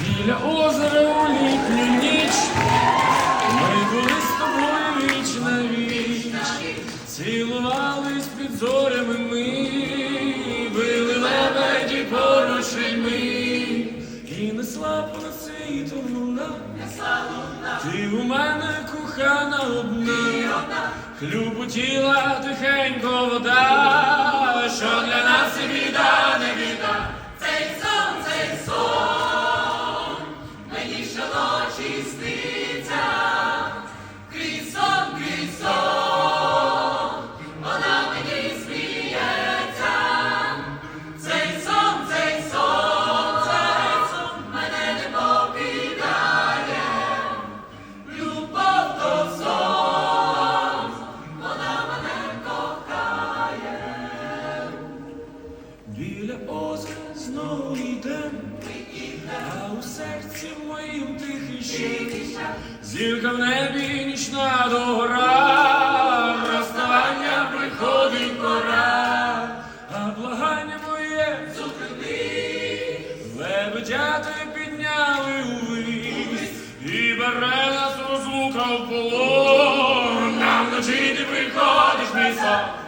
біля озера у літню ніч, ми були з тобою віч на віч, цілувались під зорями ми, били лебеді поруч ми, і несла по світу луна, ти у мене кохана одна, хлюбу тихенько вода. минулий день, а у серці моїм тихий жить, зірка в небі нічна догора, розставання приходить пора, а благання моє зупини, лебедяти підняли у увись і бере нас розлука в полон, нам вночі ти приходиш мій сон.